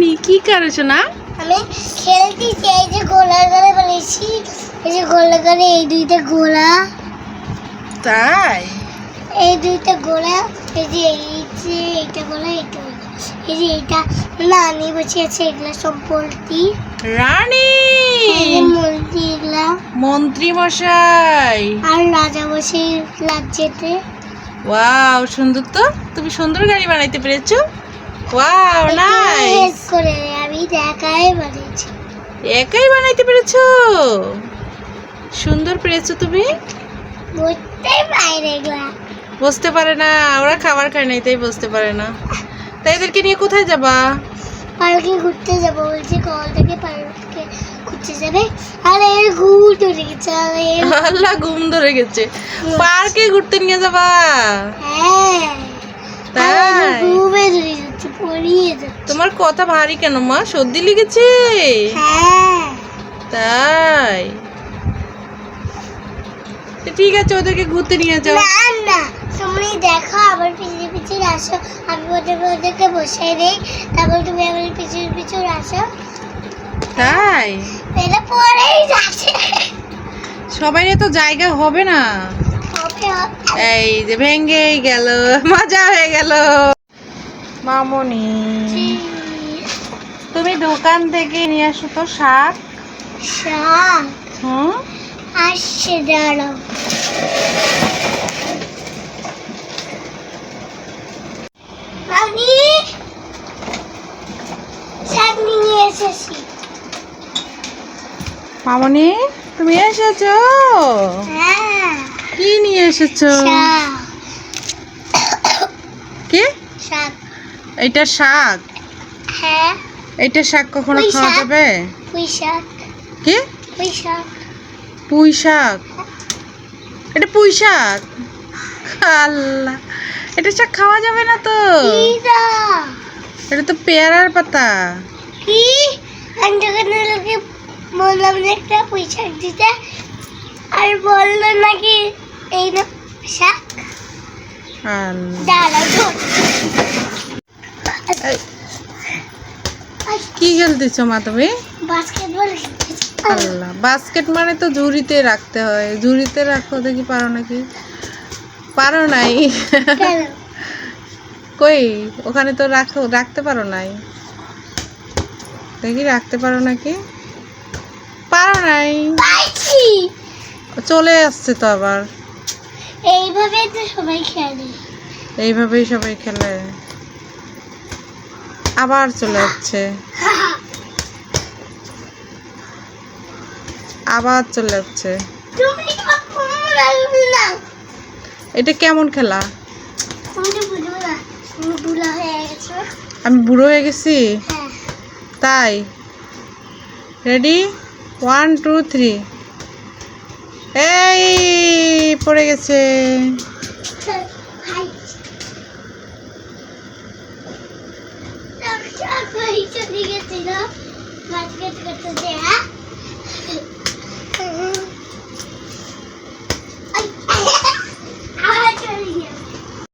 কি করেছ না আমি খেলতেছি এই যে গোলা করে এই যে গোলা করে এই দুইটা গোলা তাই? এই দুইটা গোলা এই যে এই যে এইটা গোলা এইটা গোলা। এই যে এইটা। বসে আছে এগুলা সব রানী! মন্ত্রী এগুলা। মন্ত্রী মশাই! আর রাজা বসে রাজ্যেতে ওয়াও সুন্দর তো। তুমি সুন্দর গাড়ি বানাইতে পেরেছ। ওয়াও নাইস করে আমি দেখাই বানিয়েছি। একাই বানাইতে পেরেছ? সুন্দর পেরেছ তুমি? বুঝতেই বাইরে এগুলা বুঝতে পারে না ওরা খাবার খায় নাই তাই বুঝতে পারে না। তাই এদেরকে নিয়ে কোথায় যাবা? পার্কে ঘুরতে যাব বলছি কল থেকে পার্কে ঘুরতে যাবে। আর এর ঘুর ধরে গেছে আর। আল্লাহ ঘুম ধরে গেছে। পার্কে ঘুরতে নিয়ে যাবা? হ্যাঁ। তাই? ঘুমে ধরে তোমার কথা ভারী কেন মা? সর্দি লেগেছে? হ্যাঁ। তাই? ঠিক আছে ওদেরকে ঘুরতে নিয়ে যাও। না না তুমি দেখো আবার পিছিয়ে পিছিয়ে আসো। আমি ওদেরকে ওদেরকে বসাই দেই। তারপর তুমি আবার পিছিয়ে পিছিয়ে আসো। তাই? এটা পরেই যাচ্ছে। সবাই তো জায়গা হবে না। এই যে ভেঙ্গে গেল মজা হয়ে গেল। মামনি। তুমি দোকান থেকে নিয়ে আসো তো শাক। শাক? হুম? আসছে দাঁড়াও। আমি শাক নিয়ে এসেছি। মামনি তুমি এসেছ? হ্যাঁ। কি নিয়ে এসেছ? শাক। কি? শাক। এটা শাক? হ্যাঁ। এটা শাক কখনো খাওয়া যাবে? পুঁই শাক। কি? পুঁই শাক। পুঁই শাক? এটা পুঁই শাক? আল্লাহ। এটা শাক খাওয়া যাবে না তো? এটা তো পেয়ারার পাতা। কি? আমি লোকে বললাম যে একটা পুঁই শাক দিতে আর বলল নাকি এই না শাক? আল্লাহ। কি খেলতেছ মা তুমি? আল্লাহ বাস্কেট মানে তো ঝুড়িতে রাখতে হয়। ঝুড়িতে রাখো দেখি পারো নাকি? পারো নাই। কই? ওখানে তো রাখো রাখতে পারো নাই। দেখি রাখতে পারো নাকি? পারো নাই। চলে আসছে তো আবার। এইভাবে তো সবাই খেলে। এইভাবেই সবাই খেলে। আবার চলে যাচ্ছে। আবার চলে যাচ্ছে। এটা কেমন খেলা? আমি বুড়ো হয়ে গেছি? তাই? রেডি ওয়ান টু থ্রি এই, পড়ে গেছে। চলে গেছিল গাছ কেটে কেটে দেয়া